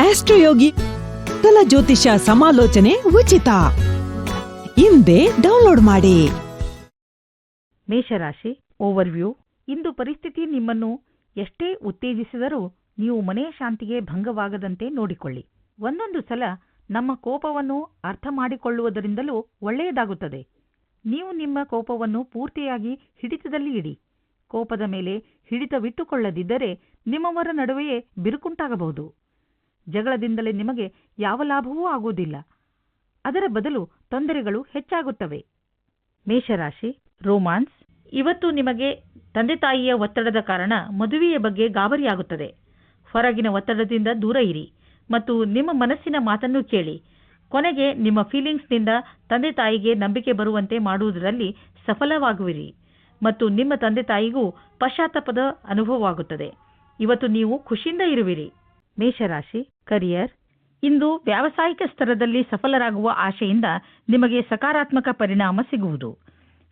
ಆಸ್ಟ್ರೋಯೋಗಿ ಕಲ ಜ್ಯೋತಿಷ ಸಮಾಲೋಚನೆ ಉಚಿತ. ಹಿಂದೆ ಡೌನ್ಲೋಡ್ ಮಾಡಿ. ಮೇಷರಾಶಿ ಓವರ್ವ್ಯೂ. ಇಂದು ಪರಿಸ್ಥಿತಿ ನಿಮ್ಮನ್ನು ಎಷ್ಟೇ ಉತ್ತೇಜಿಸಿದರೂ ನೀವು ಮನೆಯ ಶಾಂತಿಗೆ ಭಂಗವಾಗದಂತೆ ನೋಡಿಕೊಳ್ಳಿ. ಒಂದೊಂದು ಸಲ ನಮ್ಮ ಕೋಪವನ್ನು ಅರ್ಥ ಮಾಡಿಕೊಳ್ಳುವುದರಿಂದಲೂ ಒಳ್ಳೆಯದಾಗುತ್ತದೆ. ನೀವು ನಿಮ್ಮ ಕೋಪವನ್ನು ಪೂರ್ತಿಯಾಗಿ ಹಿಡಿತದಲ್ಲಿ ಇಡಿ. ಕೋಪದ ಮೇಲೆ ಹಿಡಿತವಿಟ್ಟುಕೊಳ್ಳದಿದ್ದರೆ ನಿಮ್ಮವರ ನಡುವೆಯೇ ಬಿರುಕುಂಟಾಗಬಹುದು. ಜಗಳದಿಂದಲೇ ನಿಮಗೆ ಯಾವ ಲಾಭವೂ ಆಗುವುದಿಲ್ಲ. ಅದರ ಬದಲು ತೊಂದರೆಗಳು ಹೆಚ್ಚಾಗುತ್ತವೆ. ಮೇಷರಾಶಿ, ರೋಮಾನ್ಸ್, ಇವತ್ತು ನಿಮಗೆ ತಂದೆ ತಾಯಿಯ ಒತ್ತಡದ ಕಾರಣ ಮದುವೆಯ ಬಗ್ಗೆ ಗಾಬರಿಯಾಗುತ್ತದೆ. ಹೊರಗಿನ ಒತ್ತಡದಿಂದ ದೂರ ಇರಿ ಮತ್ತು ನಿಮ್ಮ ಮನಸ್ಸಿನ ಮಾತನ್ನು ಕೇಳಿ. ಕೊನೆಗೆ ನಿಮ್ಮ ಫೀಲಿಂಗ್ಸ್ನಿಂದ ತಂದೆ ತಾಯಿಗೆ ನಂಬಿಕೆ ಬರುವಂತೆ ಮಾಡುವುದರಲ್ಲಿ ಸಫಲವಾಗುವಿರಿ ಮತ್ತು ನಿಮ್ಮ ತಂದೆ ತಾಯಿಗೂ ಪಶ್ಚಾತ್ತಾಪದ ಅನುಭವವಾಗುತ್ತದೆ. ಇವತ್ತು ನೀವು ಖುಷಿಯಿಂದ ಇರುವಿರಿ. ಮೇಷರಾಶಿ ಕರಿಯರ್ ಇಂದು ವ್ಯಾವಸಾಯಿಕ ಸ್ತರದಲ್ಲಿ ಸಫಲರಾಗುವ ಆಶೆಯಿಂದ ನಿಮಗೆ ಸಕಾರಾತ್ಮಕ ಪರಿಣಾಮ ಸಿಗುವುದು.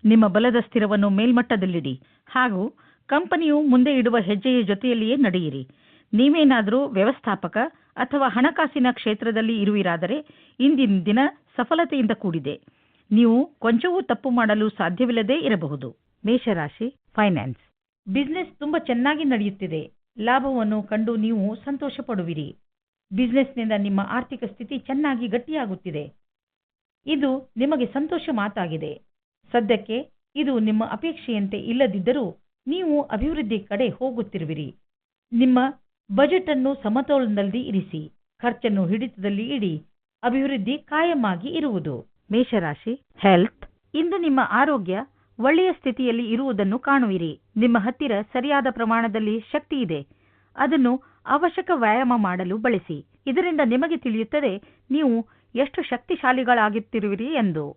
ನಿಮ್ಮ ಬಲದ ಸ್ಥಿರವನ್ನು ಮೇಲ್ಮಟ್ಟದಲ್ಲಿಡಿ ಹಾಗೂ ಕಂಪನಿಯು ಮುಂದೆ ಇಡುವ ಹೆಜ್ಜೆಯ ಜೊತೆಯಲ್ಲಿಯೇ ನಡೆಯಿರಿ. ನೀವೇನಾದರೂ ವ್ಯವಸ್ಥಾಪಕ ಅಥವಾ ಹಣಕಾಸಿನ ಕ್ಷೇತ್ರದಲ್ಲಿ ಇರುವಿರಾದರೆ ಇಂದಿನ ದಿನ ಸಫಲತೆಯಿಂದ ಕೂಡಿದೆ. ನೀವು ಕೊಂಚವೂ ತಪ್ಪು ಮಾಡಲು ಸಾಧ್ಯವಿಲ್ಲದೇ ಇರಬಹುದು. ಮೇಷರಾಶಿ ಫೈನಾನ್ಸ್ ಬಿಸ್ನೆಸ್ ತುಂಬಾ ಚೆನ್ನಾಗಿ ನಡೆಯುತ್ತಿದೆ. ಲಾಭವನ್ನು ಕಂಡು ನೀವು ಸಂತೋಷ ಪಡುವಿರಿ ಬಿಸ್ನೆಸ್ನಿಂದ ನಿಮ್ಮ ಆರ್ಥಿಕ ಸ್ಥಿತಿ ಚೆನ್ನಾಗಿ ಗಟ್ಟಿಯಾಗುತ್ತಿದೆ. ಇದು ನಿಮಗೆ ಸಂತೋಷ ಮಾತಾಗಿದೆ. ಸದ್ಯಕ್ಕೆ ಇದು ನಿಮ್ಮ ಅಪೇಕ್ಷೆಯಂತೆ ಇಲ್ಲದಿದ್ದರೂ ನೀವು ಅಭಿವೃದ್ಧಿ ಕಡೆ ಹೋಗುತ್ತಿರುವಿರಿ. ನಿಮ್ಮ ಬಜೆಟ್ ಅನ್ನು ಸಮತೋಲನದಲ್ಲಿ ಇರಿಸಿ, ಖರ್ಚನ್ನು ಹಿಡಿತದಲ್ಲಿ ಇಡಿ, ಅಭಿವೃದ್ಧಿ ಕಾಯಮಾಗಿ ಇರುವುದು. ಮೇಷರಾಶಿ ಹೆಲ್ತ್ ಇಂದು ನಿಮ್ಮ ಆರೋಗ್ಯ ಒಳ್ಳೆಯ ಸ್ಥಿತಿಯಲ್ಲಿ ಇರುವುದನ್ನು ಕಾಣುವಿರಿ. ನಿಮ್ಮ ಹತ್ತಿರ ಸರಿಯಾದ ಪ್ರಮಾಣದಲ್ಲಿ ಶಕ್ತಿ ಇದೆ. ಅದನ್ನು ಅವಶ್ಯಕ ವ್ಯಾಯಾಮ ಮಾಡಲು ಬಳಸಿ. ಇದರಿಂದ ನಿಮಗೆ ತಿಳಿಯುತ್ತದೆ ನೀವು ಎಷ್ಟು ಶಕ್ತಿಶಾಲಿಗಳಾಗುತ್ತಿರುವಿರಿ ಎಂದು.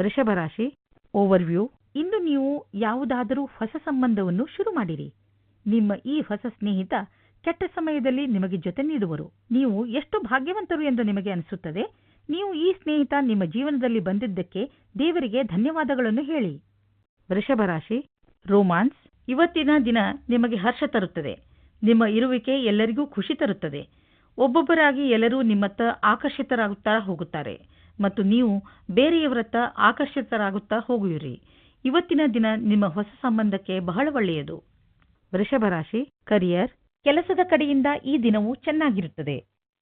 ವೃಷಭ ರಾಶಿ ಓವರ್ವ್ಯೂ ಇಂದು ನೀವು ಯಾವುದಾದರೂ ಹೊಸ ಸಂಬಂಧವನ್ನು ಶುರು ಮಾಡಿರಿ. ನಿಮ್ಮ ಈ ಹೊಸ ಸ್ನೇಹಿತ ಕೆಟ್ಟ ಸಮಯದಲ್ಲಿ ನಿಮಗೆ ಜೊತೆ ನೀಡುವರು. ನೀವು ಎಷ್ಟು ಭಾಗ್ಯವಂತರು ಎಂದು ನಿಮಗೆ ಅನಿಸುತ್ತದೆ. ನೀವು ಈ ಸ್ನೇಹಿತ ನಿಮ್ಮ ಜೀವನದಲ್ಲಿ ಬಂದಿದ್ದಕ್ಕೆ ದೇವರಿಗೆ ಧನ್ಯವಾದಗಳನ್ನು ಹೇಳಿ. ವೃಷಭ ರಾಶಿ ರೋಮಾನ್ಸ್, ಇವತ್ತಿನ ದಿನ ನಿಮಗೆ ಹರ್ಷ ತರುತ್ತದೆ. ನಿಮ್ಮ ಇರುವಿಕೆ ಎಲ್ಲರಿಗೂ ಖುಷಿ ತರುತ್ತದೆ. ಒಬ್ಬೊಬ್ಬರಾಗಿ ಎಲ್ಲರೂ ನಿಮ್ಮತ್ತ ಆಕರ್ಷಿತರಾಗುತ್ತಾ ಹೋಗುತ್ತಾರೆ ಮತ್ತು ನೀವು ಬೇರೆಯವರತ್ತ ಆಕರ್ಷಿತರಾಗುತ್ತಾ ಹೋಗುವಿರಿ. ಇವತ್ತಿನ ದಿನ ನಿಮ್ಮ ಹೊಸ ಸಂಬಂಧಕ್ಕೆ ಬಹಳ ಒಳ್ಳೆಯದು. ವೃಷಭ ರಾಶಿ ಕರಿಯರ್, ಕೆಲಸದ ಕಡೆಯಿಂದ ಈ ದಿನವು ಚೆನ್ನಾಗಿರುತ್ತದೆ.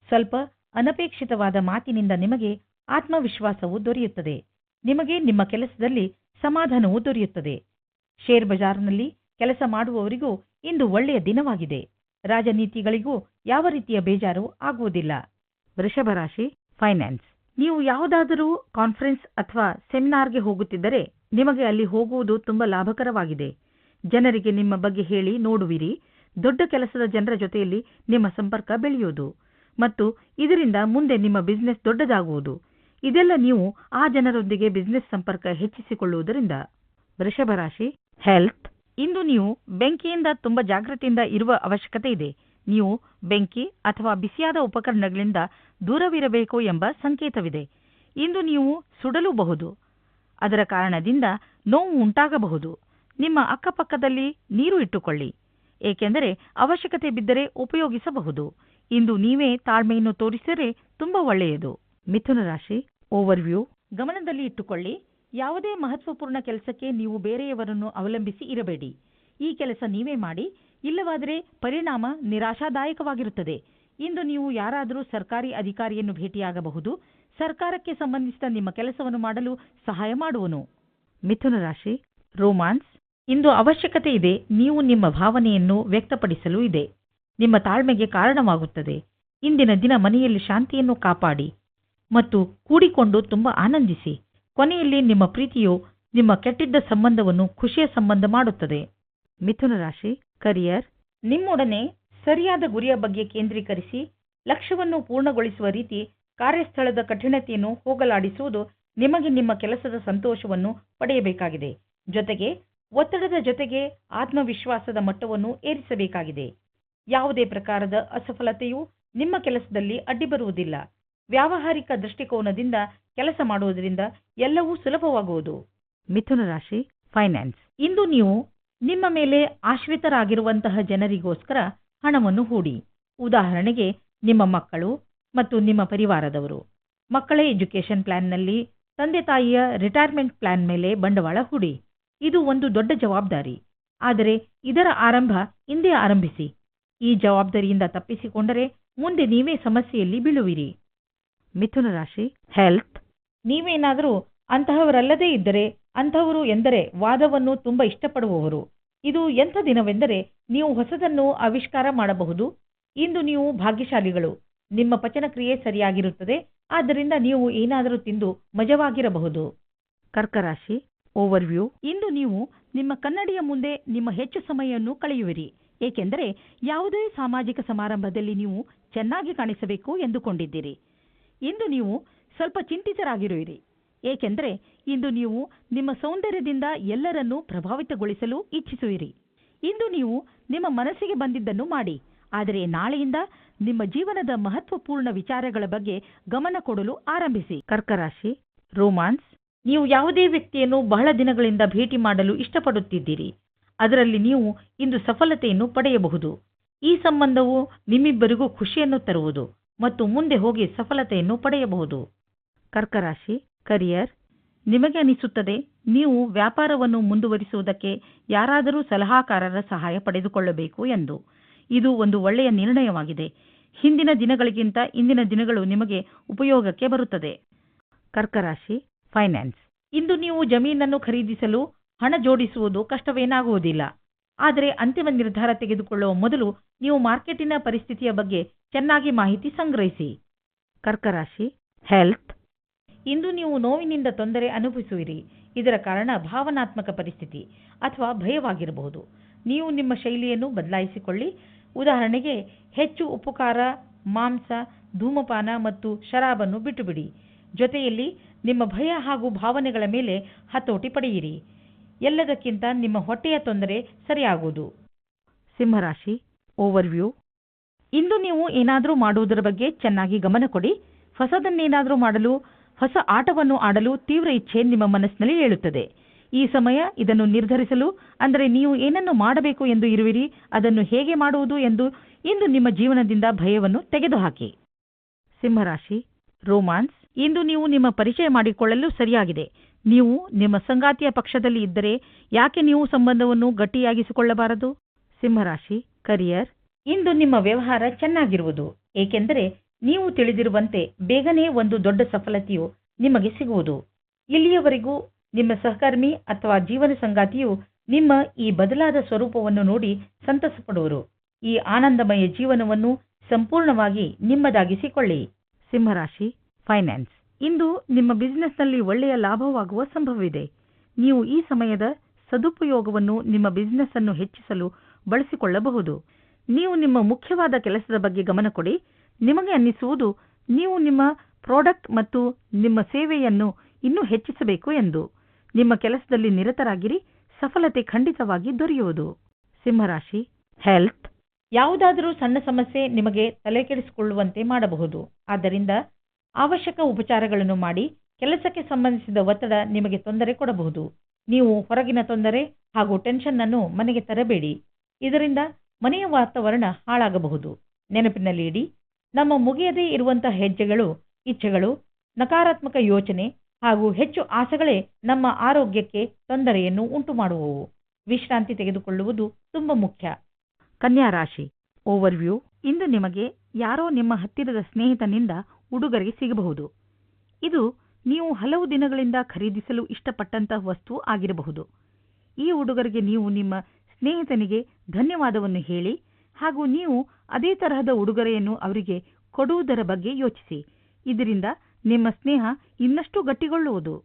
ಸ್ವಲ್ಪ ಅನಪೇಕ್ಷಿತವಾದ ಮಾತಿನಿಂದ ನಿಮಗೆ ಆತ್ಮವಿಶ್ವಾಸವು ದೊರೆಯುತ್ತದೆ. ನಿಮಗೆ ನಿಮ್ಮ ಕೆಲಸದಲ್ಲಿ ಸಮಾಧಾನವೂ ದೊರೆಯುತ್ತದೆ. ಶೇರ್ ಬಜಾರ್ನಲ್ಲಿ ಕೆಲಸ ಮಾಡುವವರಿಗೂ ಇಂದು ಒಳ್ಳೆಯ ದಿನವಾಗಿದೆ. ರಾಜನೀತಿಗಳಿಗೂ ಯಾವ ರೀತಿಯ ಬೇಜಾರು ಆಗುವುದಿಲ್ಲ. ವೃಷಭ ರಾಶಿ ಫೈನಾನ್ಸ್ ನೀವು ಯಾವುದಾದರೂ ಕಾನ್ಫರೆನ್ಸ್ ಅಥವಾ ಸೆಮಿನಾರ್ಗೆ ಹೋಗುತ್ತಿದ್ದರೆ ನಿಮಗೆ ಅಲ್ಲಿ ಹೋಗುವುದು ತುಂಬಾ ಲಾಭಕರವಾಗಿದೆ. ಜನರಿಗೆ ನಿಮ್ಮ ಬಗ್ಗೆ ಹೇಳಿ ನೋಡುವಿರಿ. ದೊಡ್ಡ ಕೆಲಸದ ಜನರ ಜೊತೆಯಲ್ಲಿ ನಿಮ್ಮ ಸಂಪರ್ಕ ಬೆಳೆಯುವುದು. ಮತ್ತು ಇದರಿಂದ ಮುಂದೆ ನಿಮ್ಮ ಬಿಸ್ನೆಸ್ ದೊಡ್ಡದಾಗುವುದು. ಇದೆಲ್ಲ ನೀವು ಆ ಜನರೊಂದಿಗೆ ಬಿಸ್ನೆಸ್ ಸಂಪರ್ಕ ಹೆಚ್ಚಿಸಿಕೊಳ್ಳುವುದರಿಂದ ವೃಷಭ ರಾಶಿ ಹೆಲ್ತ್ ಇಂದು ನೀವು ಬೆಂಕಿಯಿಂದ ತುಂಬಾ ಜಾಗೃತಿಯಿಂದ ಇರುವ ಅವಶ್ಯಕತೆ ಇದೆ. ನೀವು ಬೆಂಕಿ ಅಥವಾ ಬಿಸಿಯಾದ ಉಪಕರಣಗಳಿಂದ ದೂರವಿರಬೇಕು ಎಂಬ ಸಂಕೇತವಿದೆ. ಇಂದು ನೀವು ಸುಡಲೂಬಹುದು. ಅದರ ಕಾರಣದಿಂದ ನೋವು ಉಂಟಾಗಬಹುದು. ನಿಮ್ಮ ಅಕ್ಕಪಕ್ಕದಲ್ಲಿ ನೀರು ಇಟ್ಟುಕೊಳ್ಳಿ. ಏಕೆಂದರೆ ಅವಶ್ಯಕತೆ ಬಿದ್ದರೆ ಉಪಯೋಗಿಸಬಹುದು. ಇಂದು ನೀವೇ ತಾಳ್ಮೆಯನ್ನು ತೋರಿಸಿದರೆ ತುಂಬಾ ಒಳ್ಳೆಯದು. ಮಿಥುನ ರಾಶಿ ಓವರ್ವ್ಯೂ ಗಮನದಲ್ಲಿ ಇಟ್ಟುಕೊಳ್ಳಿ ಯಾವುದೇ ಮಹತ್ವಪೂರ್ಣ ಕೆಲಸಕ್ಕೆ ನೀವು ಬೇರೆಯವರನ್ನು ಅವಲಂಬಿಸಿ ಇರಬೇಡಿ. ಈ ಕೆಲಸ ನೀವೇ ಮಾಡಿ ಇಲ್ಲವಾದರೆ ಪರಿಣಾಮ ನಿರಾಶಾದಾಯಕವಾಗಿರುತ್ತದೆ. ಇಂದು ನೀವು ಯಾರಾದರೂ ಸರ್ಕಾರಿ ಅಧಿಕಾರಿಯನ್ನು ಭೇಟಿಯಾಗಬಹುದು. ಸರ್ಕಾರಕ್ಕೆ ಸಂಬಂಧಿಸಿದ ನಿಮ್ಮ ಕೆಲಸವನ್ನು ಮಾಡಲು ಸಹಾಯ ಮಾಡುವನು. ಮಿಥುನ ರಾಶಿ ರೋಮಾನ್ಸ್ ಇಂದು ಅವಶ್ಯಕತೆ ಇದೆ ನೀವು ನಿಮ್ಮ ಭಾವನೆಯನ್ನು ವ್ಯಕ್ತಪಡಿಸಲು ಇದೆ. ನಿಮ್ಮ ತಾಳ್ಮೆಗೆ ಕಾರಣವಾಗುತ್ತದೆ. ಇಂದಿನ ದಿನ ಮನೆಯಲ್ಲಿ ಶಾಂತಿಯನ್ನು ಕಾಪಾಡಿ. ಮತ್ತು ಕೂಡಿಕೊಂಡು ತುಂಬ ಆನಂದಿಸಿ. ಕೊನೆಯಲ್ಲಿ ನಿಮ್ಮ ಪ್ರೀತಿಯು ನಿಮ್ಮ ಕೆಟ್ಟಿದ್ದ ಸಂಬಂಧವನ್ನು ಖುಷಿಯ ಸಂಬಂಧ ಮಾಡುತ್ತದೆ. ಮಿಥುನ ರಾಶಿ ಕರಿಯರ್ ನಿಮ್ಮೊಡನೆ ಸರಿಯಾದ ಗುರಿಯ ಬಗ್ಗೆ ಕೇಂದ್ರೀಕರಿಸಿ, ಲಕ್ಷ್ಯವನ್ನು ಪೂರ್ಣಗೊಳಿಸುವ ರೀತಿ ಕಾರ್ಯಸ್ಥಳದ ಕಠಿಣತೆಯನ್ನು ಹೋಗಲಾಡಿಸುವುದು ನಿಮಗೆ ನಿಮ್ಮ ಕೆಲಸದ ಸಂತೋಷವನ್ನು ಪಡೆಯಬೇಕಾಗಿದೆ. ಜೊತೆಗೆ, ಒತ್ತಡದ ಜೊತೆಗೆ ಆತ್ಮವಿಶ್ವಾಸದ ಮಟ್ಟವನ್ನು ಏರಿಸಬೇಕಾಗಿದೆ. ಯಾವುದೇ ಪ್ರಕಾರದ ಅಸಫಲತೆಯು ನಿಮ್ಮ ಕೆಲಸದಲ್ಲಿ ಅಡ್ಡಿ ಬರುವುದಿಲ್ಲ ವ್ಯಾವಹಾರಿಕ ದೃಷ್ಟಿಕೋನದಿಂದ ಕೆಲಸ ಮಾಡುವುದರಿಂದ ಎಲ್ಲವೂ ಸುಲಭವಾಗುವುದು. ಮಿಥುನ ರಾಶಿ ಫೈನಾನ್ಸ್ ಇಂದು ನೀವು ನಿಮ್ಮ ಮೇಲೆ ಆಶ್ರಿತರಾಗಿರುವಂತಹ ಜನರಿಗೋಸ್ಕರ ಹಣವನ್ನು ಹೂಡಿ. ಉದಾಹರಣೆಗೆ, ನಿಮ್ಮ ಮಕ್ಕಳು ಮತ್ತು ನಿಮ್ಮ ಪರಿವಾರದವರು. ಮಕ್ಕಳ ಎಜುಕೇಷನ್ ಪ್ಲಾನ್ನಲ್ಲಿ ತಂದೆ ತಾಯಿಯ ರಿಟೈರ್ಮೆಂಟ್ ಪ್ಲಾನ್ ಮೇಲೆ ಬಂಡವಾಳ ಹೂಡಿ. ಇದು ಒಂದು ದೊಡ್ಡ ಜವಾಬ್ದಾರಿ. ಆದರೆ ಇದರ ಆರಂಭ ಇಂದೇ ಆರಂಭಿಸಿ. ಈ ಜವಾಬ್ದಾರಿಯಿಂದ ತಪ್ಪಿಸಿಕೊಂಡರೆ ಮುಂದೆ ನೀವೇ ಸಮಸ್ಯೆಯಲ್ಲಿ ಬೀಳುವಿರಿ. ಮಿಥುನ ರಾಶಿ ಹೆಲ್ತ್ ನೀವೇನಾದರೂ ಅಂತಹವರಲ್ಲದೇ ಇದ್ದರೆ ಅಂತಹವರು ಎಂದರೆ ವಾದವನ್ನು ತುಂಬ ಇಷ್ಟಪಡುವವರು. ಇದು ಎಂಥ ದಿನವೆಂದರೆ ನೀವು ಹೊಸದನ್ನು ಆವಿಷ್ಕಾರ ಮಾಡಬಹುದು. ಇಂದು ನೀವು ಭಾಗ್ಯಶಾಲಿಗಳು. ನಿಮ್ಮ ಪಚನ ಕ್ರಿಯೆ ಸರಿಯಾಗಿರುತ್ತದೆ. ಆದ್ದರಿಂದ ನೀವು ಏನಾದರೂ ತಿಂದು ಮಜವಾಗಿರಬಹುದು. ಕರ್ಕರಾಶಿ ಓವರ್ವ್ಯೂ ಇಂದು ನೀವು ನಿಮ್ಮ ಕನ್ನಡಿಯ ಮುಂದೆ ನಿಮ್ಮ ಹೆಚ್ಚು ಸಮಯವನ್ನು ಕಳೆಯುವಿರಿ. ಏಕೆಂದರೆ ಯಾವುದೇ ಸಾಮಾಜಿಕ ಸಮಾರಂಭದಲ್ಲಿ ನೀವು ಚೆನ್ನಾಗಿ ಕಾಣಿಸಬೇಕು ಎಂದುಕೊಂಡಿದ್ದೀರಿ. ಇಂದು ನೀವು ಸ್ವಲ್ಪ ಚಿಂತಿತರಾಗಿರುವಿರಿ. ಏಕೆಂದರೆ ಇಂದು ನೀವು ನಿಮ್ಮ ಸೌಂದರ್ಯದಿಂದ ಎಲ್ಲರನ್ನೂ ಪ್ರಭಾವಿತಗೊಳಿಸಲು ಇಚ್ಛಿಸುವಿರಿ. ಇಂದು ನೀವು ನಿಮ್ಮ ಮನಸ್ಸಿಗೆ ಬಂದಿದ್ದನ್ನು ಮಾಡಿ. ಆದರೆ ನಾಳೆಯಿಂದ ನಿಮ್ಮ ಜೀವನದ ಮಹತ್ವಪೂರ್ಣ ವಿಚಾರಗಳ ಬಗ್ಗೆ ಗಮನ ಕೊಡಲು ಆರಂಭಿಸಿ. ಕರ್ಕರಾಶಿ, ರೋಮಾನ್ಸ್, ನೀವು ಯಾವುದೇ ವ್ಯಕ್ತಿಯನ್ನು ಬಹಳ ದಿನಗಳಿಂದ ಭೇಟಿ ಮಾಡಲು ಇಷ್ಟಪಡುತ್ತಿದ್ದೀರಿ. ಅದರಲ್ಲಿ ನೀವು ಇಂದು ಸಫಲತೆಯನ್ನು ಪಡೆಯಬಹುದು. ಈ ಸಂಬಂಧವು ನಿಮ್ಮಿಬ್ಬರಿಗೂ ಖುಷಿಯನ್ನು ತರುವುದು. ಮತ್ತು ಮುಂದೆ ಹೋಗಿ ಸಫಲತೆಯನ್ನು ಪಡೆಯಬಹುದು. ಕರ್ಕರಾಶಿ ಕರಿಯರ್ ನಿಮಗೆ ಅನಿಸುತ್ತದೆ, ನೀವು ವ್ಯಾಪಾರವನ್ನು ಮುಂದುವರಿಸುವುದಕ್ಕೆ ಯಾರಾದರೂ ಸಲಹಾಕಾರರ ಸಹಾಯ ಪಡೆದುಕೊಳ್ಳಬೇಕು ಎಂದು. ಇದು ಒಂದು ಒಳ್ಳೆಯ ನಿರ್ಣಯವಾಗಿದೆ. ಹಿಂದಿನ ದಿನಗಳಿಗಿಂತ ಇಂದಿನ ದಿನಗಳು ನಿಮಗೆ ಉಪಯೋಗಕ್ಕೆ ಬರುತ್ತದೆ. ಕರ್ಕರಾಶಿ ಫೈನಾನ್ಸ್ ಇಂದು ನೀವು ಜಮೀನನ್ನು ಖರೀದಿಸಲು ಹಣ ಜೋಡಿಸುವುದು ಕಷ್ಟವೇನಾಗುವುದಿಲ್ಲ. ಆದರೆ ಅಂತಿಮ ನಿರ್ಧಾರ ತೆಗೆದುಕೊಳ್ಳುವ ಮೊದಲು ನೀವು ಮಾರ್ಕೆಟಿನ ಪರಿಸ್ಥಿತಿಯ ಬಗ್ಗೆ ಚೆನ್ನಾಗಿ ಮಾಹಿತಿ ಸಂಗ್ರಹಿಸಿ. ಕರ್ಕರಾಶಿ ಹೆಲ್ತ್ ಇಂದು ನೀವು ನೋವಿನಿಂದ ತೊಂದರೆ ಅನುಭವಿಸುವಿರಿ. ಇದರ ಕಾರಣ ಭಾವನಾತ್ಮಕ ಪರಿಸ್ಥಿತಿ ಅಥವಾ ಭಯವಾಗಿರಬಹುದು. ನೀವು ನಿಮ್ಮ ಶೈಲಿಯನ್ನು ಬದಲಾಯಿಸಿಕೊಳ್ಳಿ. ಉದಾಹರಣೆಗೆ ಹೆಚ್ಚು ಉಪಕಾರ ಮಾಂಸ ಧೂಮಪಾನ ಮತ್ತು ಶರಾಬನ್ನು ಬಿಟ್ಟುಬಿಡಿ. ಜೊತೆಯಲ್ಲಿ ನಿಮ್ಮ ಭಯ ಹಾಗೂ ಭಾವನೆಗಳ ಮೇಲೆ ಹತೋಟಿ ಪಡೆಯಿರಿ. ಎಲ್ಲದಕ್ಕಿಂತ ನಿಮ್ಮ ಹೊಟ್ಟೆಯ ತೊಂದರೆ ಸರಿಯಾಗುವುದು. ಸಿಂಹರಾಶಿ ಓವರ್ವ್ಯೂ ಇಂದು ನೀವು ಏನಾದರೂ ಮಾಡುವುದರ ಬಗ್ಗೆ ಚೆನ್ನಾಗಿ ಗಮನ ಕೊಡಿ. ಹೊಸದನ್ನೇನಾದರೂ ಮಾಡಲು, ಹೊಸ ಆಟವನ್ನು ಆಡಲು ತೀವ್ರ ಇಚ್ಛೆ ನಿಮ್ಮ ಮನಸ್ಸಿನಲ್ಲಿ ಹೇಳುತ್ತದೆ ಈ ಸಮಯ ಇದನ್ನು ನಿರ್ಧರಿಸಲು, ಅಂದರೆ ನೀವು ಏನನ್ನು ಮಾಡಬೇಕು ಎಂದು ಇರುವಿರಿ, ಅದನ್ನು ಹೇಗೆ ಮಾಡುವುದು ಎಂದು ಇಂದು ನಿಮ್ಮ ಜೀವನದಿಂದ ಭಯವನ್ನು ತೆಗೆದುಹಾಕಿ. ಸಿಂಹರಾಶಿ ರೋಮಾನ್ಸ್ ಇಂದು ನೀವು ನಿಮ್ಮ ಪರಿಚಯ ಮಾಡಿಕೊಳ್ಳಲು ಸರಿಯಾಗಿದೆ. ನೀವು ನಿಮ್ಮ ಸಂಗಾತಿಯ ಪಕ್ಷದಲ್ಲಿ ಇದ್ದರೆ ಯಾಕೆ ನೀವು ಸಂಬಂಧವನ್ನು ಗಟ್ಟಿಯಾಗಿಸಿಕೊಳ್ಳಬಾರದು? ಸಿಂಹರಾಶಿ, ಕರಿಯರ್, ಇಂದು ನಿಮ್ಮ ವ್ಯವಹಾರ ಚೆನ್ನಾಗಿರುವುದು, ಏಕೆಂದರೆ ನೀವು ತಿಳಿದಿರುವಂತೆ ಬೇಗನೆ ಒಂದು ದೊಡ್ಡ ಸಫಲತೆಯು ನಿಮಗೆ ಸಿಗುವುದು. ಇಲ್ಲಿಯವರೆಗೂ ನಿಮ್ಮ ಸಹಕರ್ಮಿ ಅಥವಾ ಜೀವನ ಸಂಗಾತಿಯು ನಿಮ್ಮ ಈ ಬದಲಾದ ಸ್ವರೂಪವನ್ನು ನೋಡಿ ಸಂತಸಪಡುವರು. ಈ ಆನಂದಮಯ ಜೀವನವನ್ನು ಸಂಪೂರ್ಣವಾಗಿ ನಿಮ್ಮದಾಗಿಸಿಕೊಳ್ಳಿ. ಸಿಂಹರಾಶಿ, ಫೈನಾನ್ಸ್. ಇಂದು ನಿಮ್ಮ ಬಿಸಿನೆಸ್ನಲ್ಲಿ ಒಳ್ಳೆಯ ಲಾಭವಾಗುವ ಸಂಭವವಿದೆ. ನೀವು ಈ ಸಮಯದ ಸದುಪಯೋಗವನ್ನು ನಿಮ್ಮ ಬಿಸಿನೆಸ್ ಅನ್ನು ಹೆಚ್ಚಿಸಲು ಬಳಸಿಕೊಳ್ಳಬಹುದು. ನೀವು ನಿಮ್ಮ ಮುಖ್ಯವಾದ ಕೆಲಸದ ಬಗ್ಗೆ ಗಮನ ಕೊಡಿ. ನಿಮಗೆ ಅನ್ನಿಸುವುದು, ನೀವು ನಿಮ್ಮ ಪ್ರಾಡಕ್ಟ್ ಮತ್ತು ನಿಮ್ಮ ಸೇವೆಯನ್ನು ಇನ್ನೂ ಹೆಚ್ಚಿಸಬೇಕು ಎಂದು. ನಿಮ್ಮ ಕೆಲಸದಲ್ಲಿ ನಿರತರಾಗಿರಿ, ಸಫಲತೆ ಖಂಡಿತವಾಗಿ ದೊರೆಯುವುದು. ಸಿಂಹರಾಶಿ ಹೆಲ್ತ್ ಯಾವುದಾದರೂ ಸಣ್ಣ ಸಮಸ್ಯೆ ನಿಮಗೆ ತಲೆಕೆಡಿಸಿಕೊಳ್ಳುವಂತೆ ಮಾಡಬಹುದು. ಆದ್ದರಿಂದ ಅವಶ್ಯಕ ಉಪಚಾರಗಳನ್ನು ಮಾಡಿ ಕೆಲಸಕ್ಕೆ ಸಂಬಂಧಿಸಿದ ಒತ್ತಡ ನಿಮಗೆ ತೊಂದರೆ ಕೊಡಬಹುದು. ನೀವು ಹೊರಗಿನ ತೊಂದರೆ ಹಾಗೂ ಟೆನ್ಷನ್ ಅನ್ನು ಮನೆಗೆ ತರಬೇಡಿ. ಇದರಿಂದ ಮನೆಯ ವಾತಾವರಣ ಹಾಳಾಗಬಹುದು. ನೆನಪಿನಲ್ಲಿ ಇಡಿ, ನಮ್ಮ ಮುಗಿಯದೇ ಇರುವಂತಹ ಹೆಜ್ಜೆಗಳು, ಇಚ್ಛೆಗಳು, ನಕಾರಾತ್ಮಕ ಯೋಚನೆ ಹಾಗೂ ಹೆಚ್ಚು ಆಸೆಗಳೇ ನಮ್ಮ ಆರೋಗ್ಯಕ್ಕೆ ತೊಂದರೆಯನ್ನು ಉಂಟು ಮಾಡುವವು ವಿಶ್ರಾಂತಿ ತೆಗೆದುಕೊಳ್ಳುವುದು ತುಂಬ ಮುಖ್ಯ. ಕನ್ಯಾ ರಾಶಿ. ಓವರ್ವ್ಯೂ ಇಂದು ನಿಮಗೆ ಯಾರೋ ನಿಮ್ಮ ಹತ್ತಿರದ ಸ್ನೇಹಿತನಿಂದ ಉಡುಗೊರೆ ಸಿಗಬಹುದು. ಇದು ನೀವು ಹಲವು ದಿನಗಳಿಂದ ಖರೀದಿಸಲು ಇಷ್ಟಪಟ್ಟಂತಹ ವಸ್ತು ಆಗಿರಬಹುದು. ಈ ಉಡುಗೊರೆಗೆ ನೀವು ನಿಮ್ಮ ಸ್ನೇಹಿತನಿಗೆ ಧನ್ಯವಾದವನ್ನು ಹೇಳಿ, ಹಾಗೂ ನೀವು ಅದೇ ತರಹದ ಉಡುಗೊರೆಯನ್ನು ಅವರಿಗೆ ಕೊಡುವುದರ ಬಗ್ಗೆ ಯೋಚಿಸಿ. ಇದರಿಂದ ನಿಮ್ಮ ಸ್ನೇಹ ಇನ್ನಷ್ಟು ಗಟ್ಟಿಗೊಳ್ಳುವುದು.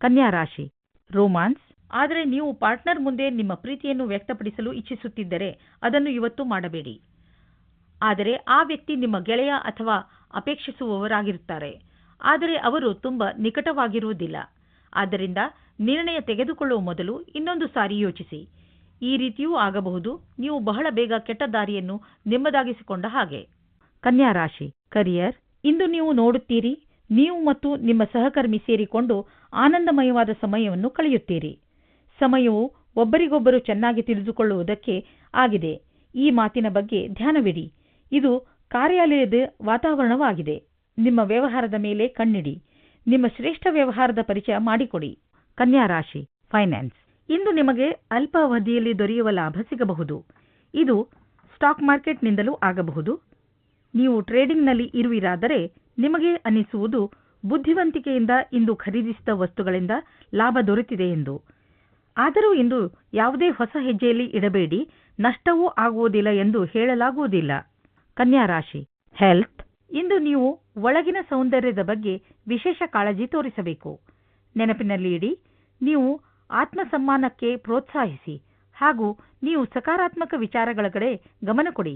ಕನ್ಯಾ ರಾಶಿ, ರೋಮಾನ್ಸ್. ಆದರೆ ನೀವು ಪಾರ್ಟ್ನರ್ ಮುಂದೆ ನಿಮ್ಮ ಪ್ರೀತಿಯನ್ನು ವ್ಯಕ್ತಪಡಿಸಲು ಇಚ್ಛಿಸುತ್ತಿದ್ದರೆ ಅದನ್ನು ಇವತ್ತು ಮಾಡಬೇಡಿ. ಆದರೆ ಆ ವ್ಯಕ್ತಿ ನಿಮ್ಮ ಗೆಳೆಯ ಅಥವಾ ಅಪೇಕ್ಷಿಸುವವರಾಗಿರುತ್ತಾರೆ. ಆದರೆ ಅವರು ತುಂಬ ನಿಕಟವಾಗಿರುವುದಿಲ್ಲ. ಆದ್ದರಿಂದ ನಿರ್ಣಯ ತೆಗೆದುಕೊಳ್ಳುವ ಮೊದಲು ಇನ್ನೊಂದು ಸಾರಿ ಯೋಚಿಸಿ. ಈ ರೀತಿಯೂ ಆಗಬಹುದು. ನೀವು ಬಹಳ ಬೇಗ ಕೆಟ್ಟ ದಾರಿಯನ್ನು ನಿಮ್ಮದಾಗಿಸಿಕೊಂಡ ಹಾಗೆ. ಕನ್ಯಾ ರಾಶಿ ಕರಿಯರ್ ಇಂದು ನೀವು ನೋಡುತ್ತೀರಿ. ನೀವು ಮತ್ತು ನಿಮ್ಮ ಸಹಕರ್ಮಿ ಸೇರಿಕೊಂಡು ಆನಂದಮಯವಾದ ಸಮಯವನ್ನು ಕಳೆಯುತ್ತೀರಿ. ಸಮಯವು ಒಬ್ಬರಿಗೊಬ್ಬರು ಚೆನ್ನಾಗಿ ತಿಳಿದುಕೊಳ್ಳುವುದಕ್ಕೆ ಆಗಿದೆ. ಈ ಮಾತಿನ ಬಗ್ಗೆ ಧ್ಯಾನವಿಡಿ. ಇದು ಕಾರ್ಯಾಲಯದ ವಾತಾವರಣವಾಗಿದೆ. ನಿಮ್ಮ ವ್ಯವಹಾರದ ಮೇಲೆ ಕಣ್ಣಿಡಿ. ನಿಮ್ಮ ಶ್ರೇಷ್ಠ ವ್ಯವಹಾರದ ಪರಿಚಯ ಮಾಡಿಕೊಡಿ. ಕನ್ಯಾ ರಾಶಿ, ಫೈನಾನ್ಸ್. ಇಂದು ನಿಮಗೆ ಅಲ್ಪಾವಧಿಯಲ್ಲಿ ದೊರೆಯುವ ಲಾಭ ಸಿಗಬಹುದು. ಇದು ಸ್ಟಾಕ್ ಮಾರ್ಕೆಟ್ನಿಂದಲೂ ಆಗಬಹುದು. ನೀವು ಟ್ರೇಡಿಂಗ್ನಲ್ಲಿ ಇರುವಿರಾದರೆ ನಿಮಗೆ ಅನಿಸುವುದು ಬುದ್ಧಿವಂತಿಕೆಯಿಂದ ಇಂದು ಖರೀದಿಸಿದ ವಸ್ತುಗಳಿಂದ ಲಾಭ ದೊರೆತಿದೆ ಎಂದು. ಆದರೂ ಇಂದು ಯಾವುದೇ ಹೊಸ ಹೆಜ್ಜೆಯಲ್ಲಿ ಇಡಬೇಡಿ. ನಷ್ಟವೂ ಆಗುವುದಿಲ್ಲ ಎಂದು ಹೇಳಲಾಗುವುದಿಲ್ಲ. ಕನ್ಯಾ ರಾಶಿ ಹೆಲ್ತ್ ಇಂದು ನೀವು ಒಳಗಿನ ಸೌಂದರ್ಯದ ಬಗ್ಗೆ ವಿಶೇಷ ಕಾಳಜಿ ತೋರಿಸಬೇಕು. ನೆನಪಿನಲ್ಲಿ ಇಡಿ, ನೀವು ಆತ್ಮಸಮ್ಮಾನಕ್ಕೆ ಪ್ರೋತ್ಸಾಹಿಸಿ ಹಾಗೂ ನೀವು ಸಕಾರಾತ್ಮಕ ವಿಚಾರಗಳ ಕಡೆ ಗಮನ ಕೊಡಿ.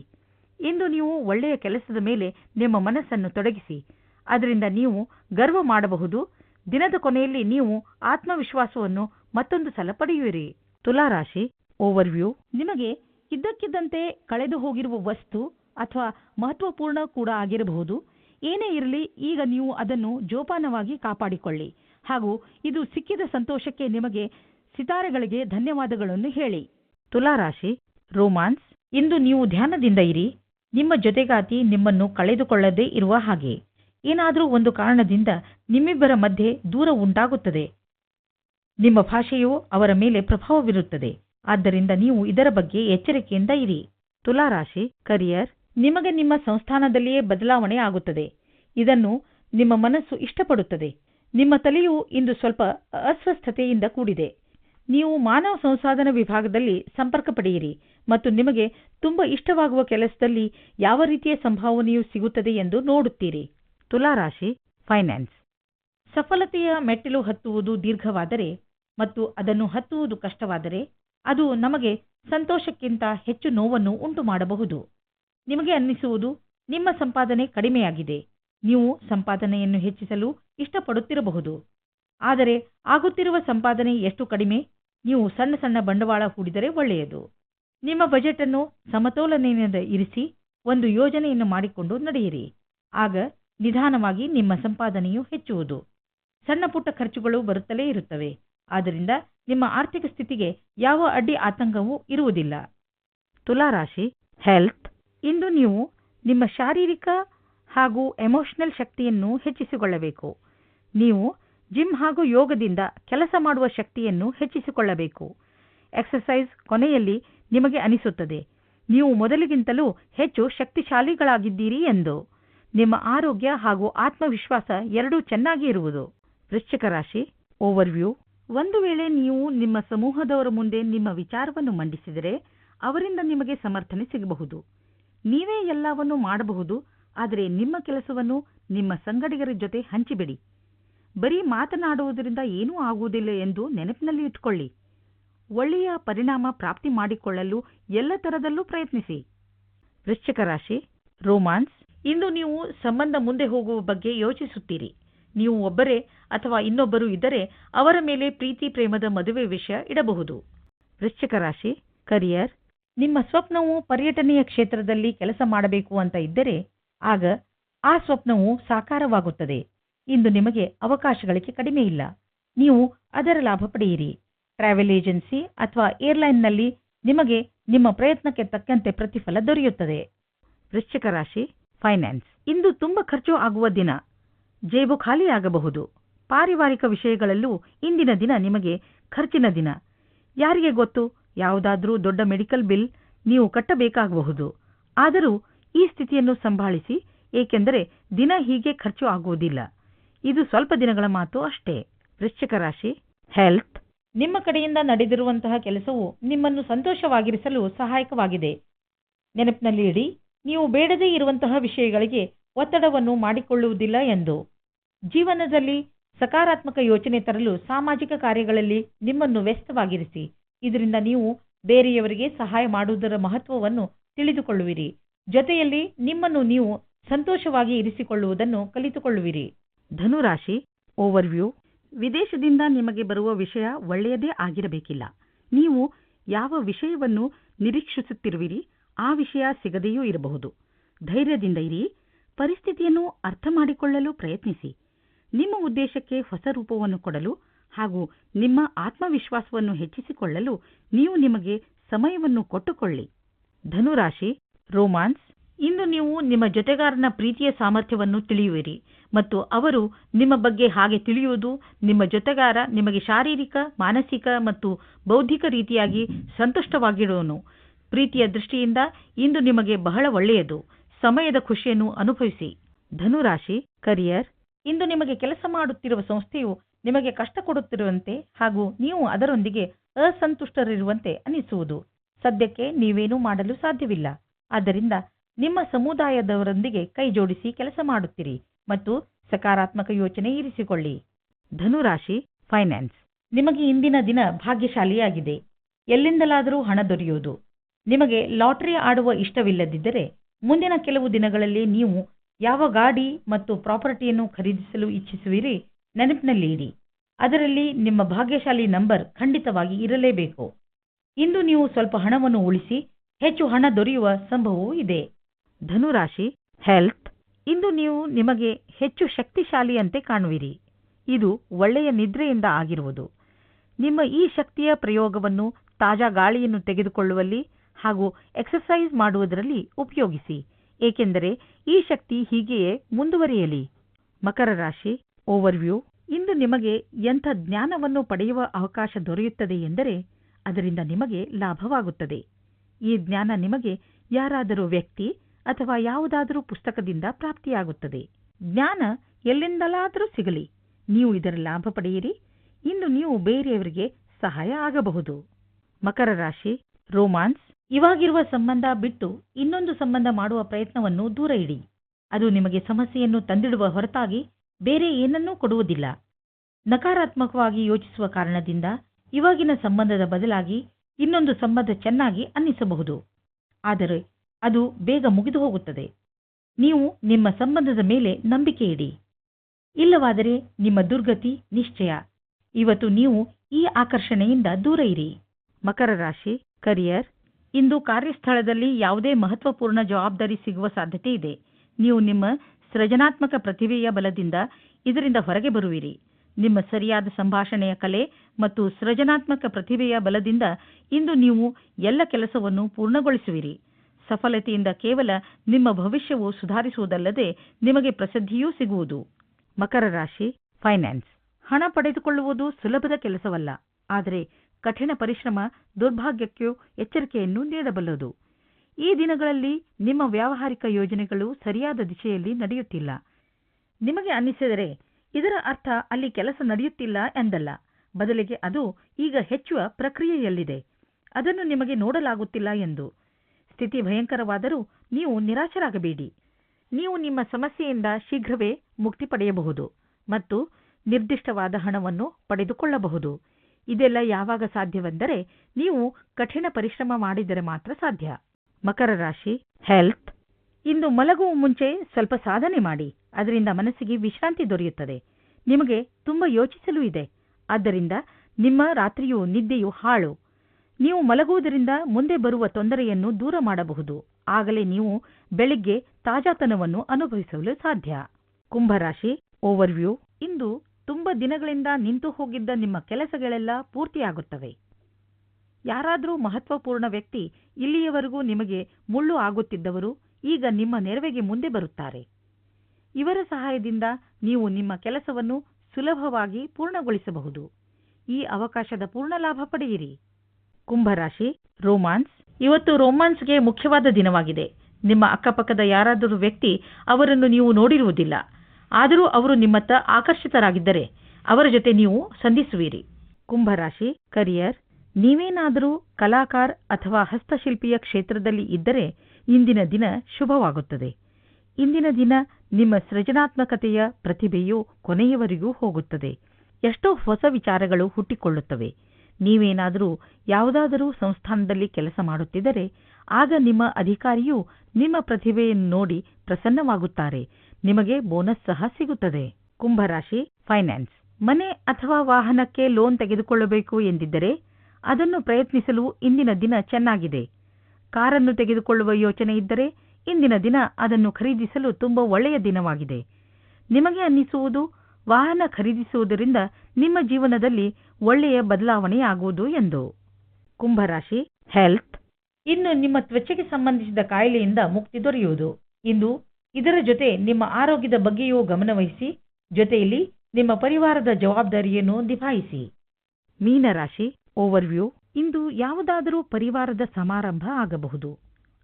ಇಂದು ನೀವು ಒಳ್ಳೆಯ ಕೆಲಸದ ಮೇಲೆ ನಿಮ್ಮ ಮನಸ್ಸನ್ನು ತೊಡಗಿಸಿ, ಅದರಿಂದ ನೀವು ಗರ್ವ ಮಾಡಬಹುದು. ದಿನದ ಕೊನೆಯಲ್ಲಿ ನೀವು ಆತ್ಮವಿಶ್ವಾಸವನ್ನು ಮತ್ತೊಂದು ಸಲ ಪಡೆಯುವಿರಿ. ತುಲಾರಾಶಿ. ಓವರ್ವ್ಯೂ ನಿಮಗೆ ಇದ್ದಕ್ಕಿದ್ದಂತೆ ಕಳೆದು ಹೋಗಿರುವ ವಸ್ತು ಅಥವಾ ಮಹತ್ವಪೂರ್ಣ ಕೂಡ ಆಗಿರಬಹುದು. ಏನೇ ಇರಲಿ, ಈಗ ನೀವು ಅದನ್ನು ಜೋಪಾನವಾಗಿ ಕಾಪಾಡಿಕೊಳ್ಳಿ. ಹಾಗೂ ಇದು ಸಿಕ್ಕಿದ ಸಂತೋಷಕ್ಕೆ ನಿಮಗೆ ಸಿತಾರೆಗಳಿಗೆ ಧನ್ಯವಾದಗಳನ್ನು ಹೇಳಿ. ತುಲಾರಾಶಿ, ರೋಮಾನ್ಸ್, ಇಂದು ನೀವು ಧ್ಯಾನದಿಂದ ಇರಿ. ನಿಮ್ಮ ಜೊತೆಗಾತಿ ನಿಮ್ಮನ್ನು ಕಳೆದುಕೊಳ್ಳದೇ ಇರುವ ಹಾಗೆ. ಏನಾದರೂ ಒಂದು ಕಾರಣದಿಂದ ನಿಮ್ಮಿಬ್ಬರ ಮಧ್ಯೆ ದೂರ ಉಂಟಾಗುತ್ತದೆ. ನಿಮ್ಮ ಭಾಷೆಯು ಅವರ ಮೇಲೆ ಪ್ರಭಾವ ಬೀರುತ್ತದೆ ಆದ್ದರಿಂದ ನೀವು ಇದರ ಬಗ್ಗೆ ಎಚ್ಚರಿಕೆಯಿಂದ ಇರಿ. ತುಲಾರಾಶಿ, ಕರಿಯರ್ ನಿಮಗೆ ನಿಮ್ಮ ಸಂಸ್ಥಾನದಲ್ಲಿಯೇ ಬದಲಾವಣೆ ಆಗುತ್ತದೆ. ಇದನ್ನು ನಿಮ್ಮ ಮನಸ್ಸು ಇಷ್ಟಪಡುತ್ತದೆ. ನಿಮ್ಮ ತಲೆಯು ಇಂದು ಸ್ವಲ್ಪ ಅಸ್ವಸ್ಥತೆಯಿಂದ ಕೂಡಿದೆ. ನೀವು ಮಾನವ ಸಂಸಾಧನ ವಿಭಾಗದಲ್ಲಿ ಸಂಪರ್ಕ ಪಡೆಯಿರಿ ಮತ್ತು ನಿಮಗೆ ತುಂಬಾ ಇಷ್ಟವಾಗುವ ಕೆಲಸದಲ್ಲಿ ಯಾವ ರೀತಿಯ ಸಂಭಾವನೆಯು ಸಿಗುತ್ತದೆ ಎಂದು ನೋಡುತ್ತೀರಿ. ತುಲಾರಾಶಿ, ಫೈನಾನ್ಸ್. ಸಫಲತೆಯ ಮೆಟ್ಟಿಲು ಹತ್ತುವುದು ದೀರ್ಘವಾದರೆ ಮತ್ತು ಅದನ್ನು ಹತ್ತುವುದು ಕಷ್ಟವಾದರೆ ಅದು ನಮಗೆ ಸಂತೋಷಕ್ಕಿಂತ ಹೆಚ್ಚು ನೋವನ್ನು ಉಂಟು ಮಾಡಬಹುದು ನಿಮಗೆ ಅನ್ನಿಸುವುದು ನಿಮ್ಮ ಸಂಪಾದನೆ ಕಡಿಮೆಯಾಗಿದೆ. ನೀವು ಸಂಪಾದನೆಯನ್ನು ಹೆಚ್ಚಿಸಲು ಇಷ್ಟಪಡುತ್ತಿರಬಹುದು. ಆದರೆ ಆಗುತ್ತಿರುವ ಸಂಪಾದನೆ ಎಷ್ಟು ಕಡಿಮೆ? ನೀವು ಸಣ್ಣ ಸಣ್ಣ ಬಂಡವಾಳ ಹೂಡಿದರೆ ಒಳ್ಳೆಯದು. ನಿಮ್ಮ ಬಜೆಟ್ ಅನ್ನು ಸಮತೋಲನದಿಂದ ಇರಿಸಿ ಒಂದು ಯೋಜನೆಯನ್ನು ಮಾಡಿಕೊಂಡು ನಡೆಯಿರಿ. ಆಗ ನಿಧಾನವಾಗಿ ನಿಮ್ಮ ಸಂಪಾದನೆಯು ಹೆಚ್ಚುವುದು. ಸಣ್ಣ ಪುಟ್ಟ ಖರ್ಚುಗಳು ಬರುತ್ತಲೇ ಇರುತ್ತವೆ. ಆದ್ದರಿಂದ ನಿಮ್ಮ ಆರ್ಥಿಕ ಸ್ಥಿತಿಗೆ ಯಾವ ಅಡ್ಡಿ ಆತಂಕವೂ ಇರುವುದಿಲ್ಲ. ತುಲಾರಾಶಿ ಹೆಲ್ತ್ ಇಂದು ನೀವು ನಿಮ್ಮ ಶಾರೀರಿಕ ಹಾಗೂ ಎಮೋಷನಲ್ ಶಕ್ತಿಯನ್ನು ಹೆಚ್ಚಿಸಿಕೊಳ್ಳಬೇಕು. ನೀವು ಜಿಮ್ ಹಾಗೂ ಯೋಗದಿಂದ ಕೆಲಸ ಮಾಡುವ ಶಕ್ತಿಯನ್ನು ಹೆಚ್ಚಿಸಿಕೊಳ್ಳಬೇಕು. ಎಕ್ಸರ್ಸೈಸ್ ಕೊನೆಯಲ್ಲಿ ನಿಮಗೆ ಅನಿಸುತ್ತದೆ. ನೀವು ಮೊದಲಿಗಿಂತಲೂ ಹೆಚ್ಚು ಶಕ್ತಿಶಾಲಿಗಳಾಗಿದ್ದೀರಿ ಎಂದು. ನಿಮ್ಮ ಆರೋಗ್ಯ ಹಾಗೂ ಆತ್ಮವಿಶ್ವಾಸ ಎರಡೂ ಚೆನ್ನಾಗಿ ಇರುವುದು. ವೃಶ್ಚಿಕ ರಾಶಿ ಓವರ್ವ್ಯೂ ಒಂದು ವೇಳೆ ನೀವು ನಿಮ್ಮ ಸಮೂಹದವರ ಮುಂದೆ ನಿಮ್ಮ ವಿಚಾರವನ್ನು ಮಂಡಿಸಿದರೆ, ಅವರಿಂದ ನಿಮಗೆ ಸಮರ್ಥನೆ ಸಿಗಬಹುದು. ನೀವೇ ಎಲ್ಲವನ್ನೂ ಮಾಡಬಹುದು, ಆದರೆ ನಿಮ್ಮ ಕೆಲಸವನ್ನು ನಿಮ್ಮ ಸಂಗಡಿಗರ ಜೊತೆ ಹಂಚಿಬಿಡಿ. ಬರೀ ಮಾತನಾಡುವುದರಿಂದ ಏನೂ ಆಗುವುದಿಲ್ಲ ಎಂದು ನೆನಪಿನಲ್ಲಿ ಇಟ್ಕೊಳ್ಳಿ ಒಳ್ಳೆಯ ಪರಿಣಾಮ ಪ್ರಾಪ್ತಿ ಮಾಡಿಕೊಳ್ಳಲು ಎಲ್ಲ ತರದಲ್ಲೂ ಪ್ರಯತ್ನಿಸಿ. ವೃಶ್ಚಿಕ ರಾಶಿ, ರೋಮಾನ್ಸ್, ಇಂದು ನೀವು ಸಂಬಂಧ ಮುಂದೆ ಹೋಗುವ ಬಗ್ಗೆ ಯೋಚಿಸುತ್ತೀರಿ. ನೀವು ಒಬ್ಬರೇ ಅಥವಾ ಇನ್ನೊಬ್ಬರು ಇದ್ದರೆ ಅವರ ಮೇಲೆ ಪ್ರೀತಿ, ಪ್ರೇಮದ ಮದುವೆ ವಿಷಯ ಇಡಬಹುದು. ವೃಶ್ಚಿಕ ರಾಶಿ, ಕರಿಯರ್ ನಿಮ್ಮ ಸ್ವಪ್ನವು ಪರ್ಯಟನೆಯ ಕ್ಷೇತ್ರದಲ್ಲಿ ಕೆಲಸ ಮಾಡಬೇಕು ಅಂತ ಇದ್ದರೆ ಆಗ ಆ ಸ್ವಪ್ನವು ಸಾಕಾರವಾಗುತ್ತದೆ. ಇಂದು ನಿಮಗೆ ಅವಕಾಶಗಳಿಗೆ ಕಡಿಮೆ ಇಲ್ಲ. ನೀವು ಅದರ ಲಾಭ ಪಡೆಯಿರಿ. ಟ್ರಾವೆಲ್ ಏಜೆನ್ಸಿ ಅಥವಾ ಏರ್ಲೈನ್ನಲ್ಲಿ ನಿಮಗೆ ನಿಮ್ಮ ಪ್ರಯತ್ನಕ್ಕೆ ತಕ್ಕಂತೆ ಪ್ರತಿಫಲ ದೊರೆಯುತ್ತದೆ. ವೃಶ್ಚಿಕ ರಾಶಿ, ಫೈನಾನ್ಸ್. ಇಂದು ತುಂಬ ಖರ್ಚು ಆಗುವ ದಿನ. ಜೇಬು ಖಾಲಿಯಾಗಬಹುದು ಪಾರಿವಾರಿಕ ವಿಷಯಗಳಲ್ಲೂ ಇಂದಿನ ದಿನ ನಿಮಗೆ ಖರ್ಚಿನ ದಿನ. ಯಾರಿಗೆ ಗೊತ್ತು? ಯಾವುದಾದ್ರೂ ದೊಡ್ಡ ಮೆಡಿಕಲ್ ಬಿಲ್ ನೀವು ಕಟ್ಟಬೇಕಾಗಬಹುದು. ಆದರೂ ಈ ಸ್ಥಿತಿಯನ್ನು ಸಂಭಾಳಿಸಿ, ಏಕೆಂದರೆ ದಿನ ಹೀಗೆ ಖರ್ಚು ಆಗುವುದಿಲ್ಲ. ಇದು ಸ್ವಲ್ಪ ದಿನಗಳ ಮಾತು ಅಷ್ಟೇ. ವೃಶ್ಚಿಕ ರಾಶಿ ಹೆಲ್ತ್ ನಿಮ್ಮ ಕಡೆಯಿಂದ ನಡೆದಿರುವಂತಹ ಕೆಲಸವು ನಿಮ್ಮನ್ನು ಸಂತೋಷವಾಗಿರಿಸಲು ಸಹಾಯಕವಾಗಿದೆ. ನೆನಪಿನಲ್ಲಿ ಇಡಿ ನೀವು ಬೇಡದೇ ಇರುವಂತಹ ವಿಷಯಗಳಿಗೆ ಒತ್ತಡವನ್ನು ಮಾಡಿಕೊಳ್ಳುವುದಿಲ್ಲ ಎಂದು. ಜೀವನದಲ್ಲಿ ಸಕಾರಾತ್ಮಕ ಯೋಚನೆ ತರಲು ಸಾಮಾಜಿಕ ಕಾರ್ಯಗಳಲ್ಲಿ ನಿಮ್ಮನ್ನು ವ್ಯಸ್ತವಾಗಿರಿಸಿ. ಇದರಿಂದ ನೀವು ಬೇರೆಯವರಿಗೆ ಸಹಾಯ ಮಾಡುವುದರ ಮಹತ್ವವನ್ನು ತಿಳಿದುಕೊಳ್ಳುವಿರಿ. ಜೊತೆಯಲ್ಲಿ ನಿಮ್ಮನ್ನು ನೀವು ಸಂತೋಷವಾಗಿ ಇರಿಸಿಕೊಳ್ಳುವುದನ್ನು ಕಲಿತುಕೊಳ್ಳುವಿರಿ. ಧನುರಾಶಿ ಓವರ್ವ್ಯೂ ವಿದೇಶದಿಂದ ನಿಮಗೆ ಬರುವ ವಿಷಯ ಒಳ್ಳೆಯದೇ ಆಗಿರಬೇಕಿಲ್ಲ. ನೀವು ಯಾವ ವಿಷಯವನ್ನು ನಿರೀಕ್ಷಿಸುತ್ತಿರುವಿರಿ, ಆ ವಿಷಯ ಸಿಗದೆಯೂ ಇರಬಹುದು. ಧೈರ್ಯದಿಂದ ಇರಿ. ಪರಿಸ್ಥಿತಿಯನ್ನು ಅರ್ಥ ಮಾಡಿಕೊಳ್ಳಲು ಪ್ರಯತ್ನಿಸಿ. ನಿಮ್ಮ ಉದ್ದೇಶಕ್ಕೆ ಹೊಸ ರೂಪವನ್ನು ಕೊಡಲು ಹಾಗೂ ನಿಮ್ಮ ಆತ್ಮವಿಶ್ವಾಸವನ್ನು ಹೆಚ್ಚಿಸಿಕೊಳ್ಳಲು ನೀವು ನಿಮಗೆ ಸಮಯವನ್ನು ಕೊಟ್ಟುಕೊಳ್ಳಿ. ಧನುರಾಶಿ, ರೋಮಾನ್ಸ್, ಇಂದು ನೀವು ನಿಮ್ಮ ಜೊತೆಗಾರನ ಪ್ರೀತಿಯ ಸಾಮರ್ಥ್ಯವನ್ನು ತಿಳಿಯುವಿರಿ ಮತ್ತು ಅವರು ನಿಮ್ಮ ಬಗ್ಗೆ ಹಾಗೆ ತಿಳಿಯುವುದು ನಿಮ್ಮ ಜೊತೆಗಾರ ನಿಮಗೆ ಶಾರೀರಿಕ, ಮಾನಸಿಕ ಮತ್ತು ಬೌದ್ಧಿಕ ರೀತಿಯಾಗಿ ಸಂತುಷ್ಟವಾಗಿರೋನು ಪ್ರೀತಿಯ ದೃಷ್ಟಿಯಿಂದ ಇಂದು ನಿಮಗೆ ಬಹಳ ಒಳ್ಳೆಯದು. ಸಮಯದ ಖುಷಿಯನ್ನು ಅನುಭವಿಸಿ. ಧನುರಾಶಿ, ಕರಿಯರ್, ಇಂದು ನಿಮಗೆ ಕೆಲಸ ಮಾಡುತ್ತಿರುವ ಸಂಸ್ಥೆಯು ನಿಮಗೆ ಕಷ್ಟ ಕೊಡುತ್ತಿರುವಂತೆ ಹಾಗೂ ನೀವು ಅದರೊಂದಿಗೆ ಅಸಂತುಷ್ಟರಿರುವಂತೆ ಅನಿಸುವುದು ಸದ್ಯಕ್ಕೆ ನೀವೇನೂ ಮಾಡಲು ಸಾಧ್ಯವಿಲ್ಲ. ಆದ್ದರಿಂದ ನಿಮ್ಮ ಸಮುದಾಯದವರೊಂದಿಗೆ ಕೈಜೋಡಿಸಿ ಕೆಲಸ ಮಾಡುತ್ತಿರಿ ಮತ್ತು ಸಕಾರಾತ್ಮಕ ಯೋಚನೆ ಇರಿಸಿಕೊಳ್ಳಿ. ಧನುರಾಶಿ, ಫೈನಾನ್ಸ್. ನಿಮಗೆ ಇಂದಿನ ದಿನ ಭಾಗ್ಯಶಾಲಿಯಾಗಿದೆ. ಎಲ್ಲಿಂದಲಾದರೂ ಹಣ ದೊರೆಯುವುದು. ನಿಮಗೆ ಲಾಟರಿ ಆಡುವ ಇಷ್ಟವಿಲ್ಲದಿದ್ದರೆ ಮುಂದಿನ ಕೆಲವು ದಿನಗಳಲ್ಲಿ ನೀವು ಯಾವ ಗಾಡಿ ಮತ್ತು ಪ್ರಾಪರ್ಟಿಯನ್ನು ಖರೀದಿಸಲು ಇಚ್ಛಿಸುವಿರಿ ನೆನಪಿನಲ್ಲಿಡಿ ಅದರಲ್ಲಿ ನಿಮ್ಮ ಭಾಗ್ಯಶಾಲಿ ನಂಬರ್ ಖಂಡಿತವಾಗಿ ಇರಲೇಬೇಕು. ಇಂದು ನೀವು ಸ್ವಲ್ಪ ಹಣವನ್ನು ಉಳಿಸಿ ಹೆಚ್ಚು ಹಣ ದೊರೆಯುವ ಸಂಭವವೂ ಇದೆ. ಧನುರಾಶಿ ಹೆಲ್ತ್ ಇಂದು ನೀವು ನಿಮಗೆ ಹೆಚ್ಚು ಶಕ್ತಿಶಾಲಿಯಂತೆ ಕಾಣುವಿರಿ. ಇದು ಒಳ್ಳೆಯ ನಿದ್ರೆಯಿಂದ ಆಗಿರುವುದು. ನಿಮ್ಮ ಈ ಶಕ್ತಿಯ ಪ್ರಯೋಗವನ್ನು ತಾಜಾ ಗಾಳಿಯನ್ನು ತೆಗೆದುಕೊಳ್ಳುವಲ್ಲಿ ಹಾಗೂ ಎಕ್ಸರ್ಸೈಸ್ ಮಾಡುವುದರಲ್ಲಿ ಉಪಯೋಗಿಸಿ. ಏಕೆಂದರೆ ಈ ಶಕ್ತಿ ಹೀಗೆಯೇ ಮುಂದುವರಿಯಲಿ. ಮಕರ ರಾಶಿ ಓವರ್ವ್ಯೂ. ಇಂದು ನಿಮಗೆ ಎಂಥ ಜ್ಞಾನವನ್ನು ಪಡೆಯುವ ಅವಕಾಶ ದೊರೆಯುತ್ತದೆ ಎಂದರೆ ಅದರಿಂದ ನಿಮಗೆ ಲಾಭವಾಗುತ್ತದೆ. ಈ ಜ್ಞಾನ ನಿಮಗೆ ಯಾರಾದರೂ ವ್ಯಕ್ತಿ ಅಥವಾ ಯಾವುದಾದರೂ ಪುಸ್ತಕದಿಂದ ಪ್ರಾಪ್ತಿಯಾಗುತ್ತದೆ. ಜ್ಞಾನ ಎಲ್ಲಿಂದಲಾದರೂ ಸಿಗಲಿ. ನೀವು ಇದರ ಲಾಭ ಪಡೆಯಿರಿ. ಇಂದು ನೀವು ಬೇರೆಯವರಿಗೆ ಸಹಾಯ ಆಗಬಹುದು. ಮಕರ ರಾಶಿ, ರೋಮಾನ್ಸ್. ಇವಾಗಿರುವ ಸಂಬಂಧ ಬಿಟ್ಟು ಇನ್ನೊಂದು ಸಂಬಂಧ ಮಾಡುವ ಪ್ರಯತ್ನವನ್ನು ದೂರ ಇಡಿ. ಅದು ನಿಮಗೆ ಸಮಸ್ಯೆಯನ್ನು ತಂದಿಡುವ ಹೊರತಾಗಿ ಬೇರೆ ಏನನ್ನೂ ಕೊಡುವುದಿಲ್ಲ. ನಕಾರಾತ್ಮಕವಾಗಿ ಯೋಚಿಸುವ ಕಾರಣದಿಂದ ಇವಾಗಿನ ಸಂಬಂಧದ ಬದಲಾಗಿ ಇನ್ನೊಂದು ಸಂಬಂಧ ಚೆನ್ನಾಗಿ ಅನ್ನಿಸಬಹುದು. ಆದರೆ ಅದು ಬೇಗ ಮುಗಿದು ಹೋಗುತ್ತದೆ. ನೀವು ನಿಮ್ಮ ಸಂಬಂಧದ ಮೇಲೆ ನಂಬಿಕೆ ಇಡಿ. ಇಲ್ಲವಾದರೆ ನಿಮ್ಮ ದುರ್ಗತಿ ನಿಶ್ಚಯ. ಇವತ್ತು ನೀವು ಈ ಆಕರ್ಷಣೆಯಿಂದ ದೂರ ಇರಿ. ಮಕರ ರಾಶಿ ಕರಿಯರ್ ಇಂದು ಕಾರ್ಯಸ್ಥಳದಲ್ಲಿ ಯಾವುದೇ ಮಹತ್ವಪೂರ್ಣ ಜವಾಬ್ದಾರಿ ಸಿಗುವ ಸಾಧ್ಯತೆ ಇದೆ. ನೀವು ನಿಮ್ಮ ಸೃಜನಾತ್ಮಕ ಪ್ರತಿಭೆಯ ಬಲದಿಂದ ಇದರಿಂದ ಹೊರಗೆ ಬರುವಿರಿ. ನಿಮ್ಮ ಸರಿಯಾದ ಸಂಭಾಷಣೆಯ ಕಲೆ ಮತ್ತು ಸೃಜನಾತ್ಮಕ ಪ್ರತಿಭೆಯ ಬಲದಿಂದ ಇಂದು ನೀವು ಎಲ್ಲ ಕೆಲಸವನ್ನು ಪೂರ್ಣಗೊಳಿಸುವಿರಿ. ಸಫಲತೆಯಿಂದ ಕೇವಲ ನಿಮ್ಮ ಭವಿಷ್ಯವು ಸುಧಾರಿಸುವುದಲ್ಲದೆ ನಿಮಗೆ ಪ್ರಸಿದ್ಧಿಯೂ ಸಿಗುವುದು. ಮಕರ ರಾಶಿ, ಫೈನಾನ್ಸ್. ಹಣ ಪಡೆದುಕೊಳ್ಳುವುದು ಸುಲಭದ ಕೆಲಸವಲ್ಲ, ಆದರೆ ಕಠಿಣ ಪರಿಶ್ರಮ, ದುರ್ಭಾಗ್ಯಕ್ಕೂ ಎಚ್ಚರಿಕೆಯನ್ನು ನೀಡಬಲ್ಲದು. ಈ ದಿನಗಳಲ್ಲಿ ನಿಮ್ಮ ವ್ಯಾವಹಾರಿಕ ಯೋಜನೆಗಳು ಸರಿಯಾದ ದಿಶೆಯಲ್ಲಿ ನಡೆಯುತ್ತಿಲ್ಲ. ನಿಮಗೆ ಅನ್ನಿಸಿದರೆ ಇದರ ಅರ್ಥ ಅಲ್ಲಿ ಕೆಲಸ ನಡೆಯುತ್ತಿಲ್ಲ ಎಂದಲ್ಲ. ಬದಲಿಗೆ ಅದು ಈಗ ಹೆಚ್ಚುವ ಪ್ರಕ್ರಿಯೆಯಲ್ಲಿದೆ. ಅದನ್ನು ನಿಮಗೆ ನೋಡಲಾಗುತ್ತಿಲ್ಲ ಎಂದು. ಸ್ಥಿತಿ ಭಯಂಕರವಾದರೂ ನೀವು ನಿರಾಶರಾಗಬೇಡಿ. ನೀವು ನಿಮ್ಮ ಸಮಸ್ಯೆಯಿಂದ ಶೀಘ್ರವೇ ಮುಕ್ತಿ ಪಡೆಯಬಹುದು ಮತ್ತು ನಿರ್ದಿಷ್ಟವಾದ ಹಣವನ್ನು ಪಡೆದುಕೊಳ್ಳಬಹುದು. ಇದೆಲ್ಲ ಯಾವಾಗ ಸಾಧ್ಯವೆಂದರೆ ನೀವು ಕಠಿಣ ಪರಿಶ್ರಮ ಮಾಡಿದರೆ ಮಾತ್ರ ಸಾಧ್ಯ. ಮಕರ ರಾಶಿ ಹೆಲ್ತ್ ಇಂದು ಮಲಗುವ ಮುಂಚೆ ಸ್ವಲ್ಪ ಸಾಧನೆ ಮಾಡಿ, ಅದರಿಂದ ಮನಸ್ಸಿಗೆ ವಿಶ್ರಾಂತಿ ದೊರೆಯುತ್ತದೆ. ನಿಮಗೆ ತುಂಬ ಯೋಚಿಸಲು ಇದೆ. ಆದ್ದರಿಂದ ನಿಮ್ಮ ರಾತ್ರಿಯು, ನಿದ್ದೆಯು ಹಾಳು. ನೀವು ಮಲಗುವುದರಿಂದ ಮುಂದೆ ಬರುವ ತೊಂದರೆಯನ್ನು ದೂರ ಮಾಡಬಹುದು. ಆಗಲೇ ನೀವು ಬೆಳಿಗ್ಗೆ ತಾಜಾತನವನ್ನು ಅನುಭವಿಸಲು ಸಾಧ್ಯ. ಕುಂಭರಾಶಿ ಓವರ್ವ್ಯೂ ಇಂದು ತುಂಬ ದಿನಗಳಿಂದ ನಿಂತು ಹೋಗಿದ್ದ ನಿಮ್ಮ ಕೆಲಸಗಳೆಲ್ಲ ಪೂರ್ತಿಯಾಗುತ್ತವೆ. ಯಾರಾದರೂ ಮಹತ್ವಪೂರ್ಣ ವ್ಯಕ್ತಿ ಇಲ್ಲಿಯವರೆಗೂ ನಿಮಗೆ ಮುಳ್ಳು ಆಗುತ್ತಿದ್ದವರು ಈಗ ನಿಮ್ಮ ನೆರವಿಗೆ ಮುಂದೆ ಬರುತ್ತಾರೆ. ಇವರ ಸಹಾಯದಿಂದ ನೀವು ನಿಮ್ಮ ಕೆಲಸವನ್ನು ಸುಲಭವಾಗಿ ಪೂರ್ಣಗೊಳಿಸಬಹುದು. ಈ ಅವಕಾಶದ ಪೂರ್ಣ ಲಾಭ ಪಡೆಯಿರಿ. ಕುಂಭರಾಶಿ, ರೋಮಾನ್ಸ್. ಇವತ್ತು ರೋಮಾನ್ಸ್ಗೆ ಮುಖ್ಯವಾದ ದಿನವಾಗಿದೆ. ನಿಮ್ಮ ಅಕ್ಕಪಕ್ಕದ ಯಾರಾದರೂ ವ್ಯಕ್ತಿ ಅವರನ್ನು ನೀವು ನೋಡಿರುವುದಿಲ್ಲ. ಆದರೂ ಅವರು ನಿಮ್ಮತ್ತ ಆಕರ್ಷಿತರಾಗಿದ್ದರೆ ಅವರ ಜೊತೆ ನೀವು ಸಂಧಿಸುವಿರಿ. ಕುಂಭರಾಶಿ, ಕರಿಯರ್. ನೀವೇನಾದರೂ ಕಲಾಕಾರ ಅಥವಾ ಹಸ್ತಶಿಲ್ಪಿಯ ಕ್ಷೇತ್ರದಲ್ಲಿ ಇದ್ದರೆ ಇಂದಿನ ದಿನ ಶುಭವಾಗುತ್ತದೆ. ಇಂದಿನ ದಿನ ನಿಮ್ಮ ಸೃಜನಾತ್ಮಕತೆಯ ಪ್ರತಿಭೆಯು ಕೊನೆಯವರೆಗೂ ಹೋಗುತ್ತದೆ. ಎಷ್ಟೋ ಹೊಸ ವಿಚಾರಗಳು ಹುಟ್ಟಿಕೊಳ್ಳುತ್ತವೆ. ನೀವೇನಾದರೂ ಯಾವುದಾದರೂ ಸಂಸ್ಥಾನದಲ್ಲಿ ಕೆಲಸ ಮಾಡುತ್ತಿದ್ದರೆ ಆಗ ನಿಮ್ಮ ಅಧಿಕಾರಿಯು ನಿಮ್ಮ ಪ್ರತಿಭೆಯನ್ನು ನೋಡಿ ಪ್ರಸನ್ನವಾಗುತ್ತಾರೆ. ನಿಮಗೆ ಬೋನಸ್ ಸಹ ಸಿಗುತ್ತದೆ. ಕುಂಭರಾಶಿ ಫೈನಾನ್ಸ್. ಮನೆ ಅಥವಾ ವಾಹನಕ್ಕೆ ಲೋನ್ ತೆಗೆದುಕೊಳ್ಳಬೇಕು ಎಂದಿದ್ದರೆ ಅದನ್ನು ಪ್ರಯತ್ನಿಸಲು ಇಂದಿನ ದಿನ ಚೆನ್ನಾಗಿದೆ. ಕಾರನ್ನು ತೆಗೆದುಕೊಳ್ಳುವ ಯೋಚನೆ ಇದ್ದರೆ ಇಂದಿನ ದಿನ ಅದನ್ನು ಖರೀದಿಸಲು ತುಂಬ ಒಳ್ಳೆಯ ದಿನವಾಗಿದೆ. ನಿಮಗೆ ಅನ್ನಿಸುವುದು, ವಾಹನ ಖರೀದಿಸುವುದರಿಂದ ನಿಮ್ಮ ಜೀವನದಲ್ಲಿ ಒಳ್ಳೆಯ ಬದಲಾವಣೆಯಾಗುವುದು ಎಂದು. ಕುಂಭರಾಶಿ ಹೆಲ್ತ್ ಇನ್ನು ನಿಮ್ಮ ತ್ವಚೆಗೆ ಸಂಬಂಧಿಸಿದ ಕಾಯಿಲೆಯಿಂದ ಮುಕ್ತಿ ದೊರೆಯುವುದು. ಇಂದು ಇದರ ಜೊತೆ ನಿಮ್ಮ ಆರೋಗ್ಯದ ಬಗ್ಗೆಯೂ ಗಮನವಹಿಸಿ, ಜೊತೆಯಲ್ಲಿ ನಿಮ್ಮ ಪರಿವಾರದ ಜವಾಬ್ದಾರಿಯನ್ನು ನಿಭಾಯಿಸಿ. ಮೀನರಾಶಿ ಓವರ್ವ್ಯೂ ಇಂದು ಯಾವುದಾದರೂ ಪರಿವಾರದ ಸಮಾರಂಭ ಆಗಬಹುದು.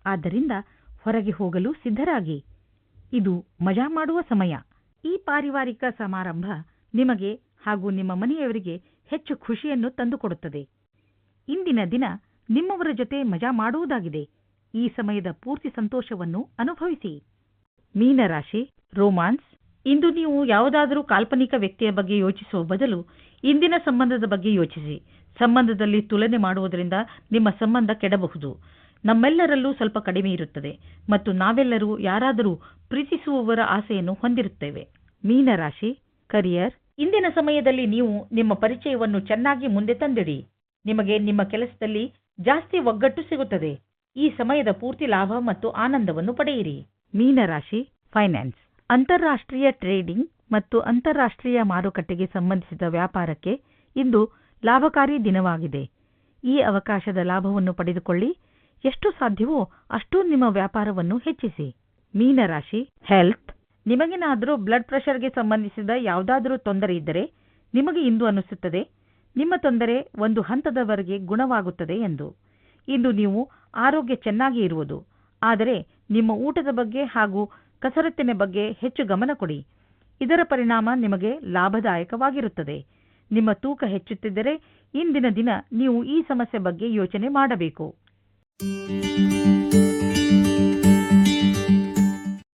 ಆದ್ದರಿಂದ ಹೊರಗೆ ಹೋಗಲು ಸಿದ್ಧರಾಗಿ. ಇದು ಮಜಾ ಮಾಡುವ ಸಮಯ. ಈ ಪಾರಿವಾರಿಕ ಸಮಾರಂಭ ನಿಮಗೆ ಹಾಗೂ ನಿಮ್ಮ ಮನೆಯವರಿಗೆ ಹೆಚ್ಚು ಖುಷಿಯನ್ನು ತಂದುಕೊಡುತ್ತದೆ. ಇಂದಿನ ದಿನ ನಿಮ್ಮವರ ಜೊತೆ ಮಜಾ ಮಾಡುವುದಾಗಿದೆ. ಈ ಸಮಯದ ಪೂರ್ತಿ ಸಂತೋಷವನ್ನು ಅನುಭವಿಸಿ. ಮೀನರಾಶಿ, ರೋಮಾನ್ಸ್, ಇಂದು ನೀವು ಯಾವುದಾದರೂ ಕಾಲ್ಪನಿಕ ವ್ಯಕ್ತಿಯ ಬಗ್ಗೆ ಯೋಚಿಸುವ ಬದಲು ಇಂದಿನ ಸಂಬಂಧದ ಬಗ್ಗೆ ಯೋಚಿಸಿ. ಸಂಬಂಧದಲ್ಲಿ ತುಲನೆ ಮಾಡುವುದರಿಂದ ನಿಮ್ಮ ಸಂಬಂಧ ಕೆಡಬಹುದು. ನಮ್ಮೆಲ್ಲರಲ್ಲೂ ಸ್ವಲ್ಪ ಕಡಿಮೆ ಇರುತ್ತದೆ ಮತ್ತು ನಾವೆಲ್ಲರೂ ಯಾರಾದರೂ ಪ್ರೀತಿಸುವವರ ಆಸೆಯನ್ನು ಹೊಂದಿರುತ್ತೇವೆ. ಮೀನರಾಶಿ, ಕರಿಯರ್, ಇಂದಿನ ಸಮಯದಲ್ಲಿ ನೀವು ನಿಮ್ಮ ಪರಿಚಯವನ್ನು ಚೆನ್ನಾಗಿ ಮುಂದೆ ತಂದಿಡಿ. ನಿಮಗೆ ನಿಮ್ಮ ಕೆಲಸದಲ್ಲಿ ಜಾಸ್ತಿ ಒಗ್ಗಟ್ಟು ಸಿಗುತ್ತದೆ. ಈ ಸಮಯದ ಪೂರ್ತಿ ಲಾಭ ಮತ್ತು ಆನಂದವನ್ನು ಪಡೆಯಿರಿ. ಮೀನರಾಶಿ, ಫೈನಾನ್ಸ್, ಅಂತಾರಾಷ್ಟ್ರೀಯ ಟ್ರೇಡಿಂಗ್ ಮತ್ತು ಅಂತಾರಾಷ್ಟ್ರೀಯ ಮಾರುಕಟ್ಟೆಗೆ ಸಂಬಂಧಿಸಿದ ವ್ಯಾಪಾರಕ್ಕೆ ಇಂದು ಲಾಭಕಾರಿ ದಿನವಾಗಿದೆ. ಈ ಅವಕಾಶದ ಲಾಭವನ್ನು ಪಡೆದುಕೊಳ್ಳಿ. ಎಷ್ಟು ಸಾಧ್ಯವೋ ಅಷ್ಟು ನಿಮ್ಮ ವ್ಯಾಪಾರವನ್ನು ಹೆಚ್ಚಿಸಿ. ಮೀನರಾಶಿ ಹೆಲ್ತ್ ನಿಮಗೇನಾದರೂ ಬ್ಲಡ್ ಪ್ರೆಷರ್ಗೆ ಸಂಬಂಧಿಸಿದ ಯಾವುದಾದರೂ ತೊಂದರೆ ಇದ್ದರೆ ನಿಮಗೆ ಇಂದು ಅನಿಸುತ್ತದೆ. ನಿಮ್ಮ ತೊಂದರೆ ಒಂದು ಹಂತದವರೆಗೆ ಗುಣವಾಗುತ್ತದೆ ಎಂದು. ಇಂದು ನೀವು ಆರೋಗ್ಯ ಚೆನ್ನಾಗಿ ಇರುವುದು. ಆದರೆ ನಿಮ್ಮ ಊಟದ ಬಗ್ಗೆ ಹಾಗೂ ಕಸರತ್ತಿನ ಬಗ್ಗೆ ಹೆಚ್ಚು ಗಮನ ಕೊಡಿ. ಇದರ ಪರಿಣಾಮ ನಿಮಗೆ ಲಾಭದಾಯಕವಾಗಿರುತ್ತದೆ. ನಿಮ್ಮ ತೂಕ ಹೆಚ್ಚುತ್ತಿದ್ದರೆ ಇಂದಿನ ದಿನ ನೀವು ಈ ಸಮಸ್ಯೆ ಬಗ್ಗೆ ಯೋಚನೆ ಮಾಡಬೇಕು.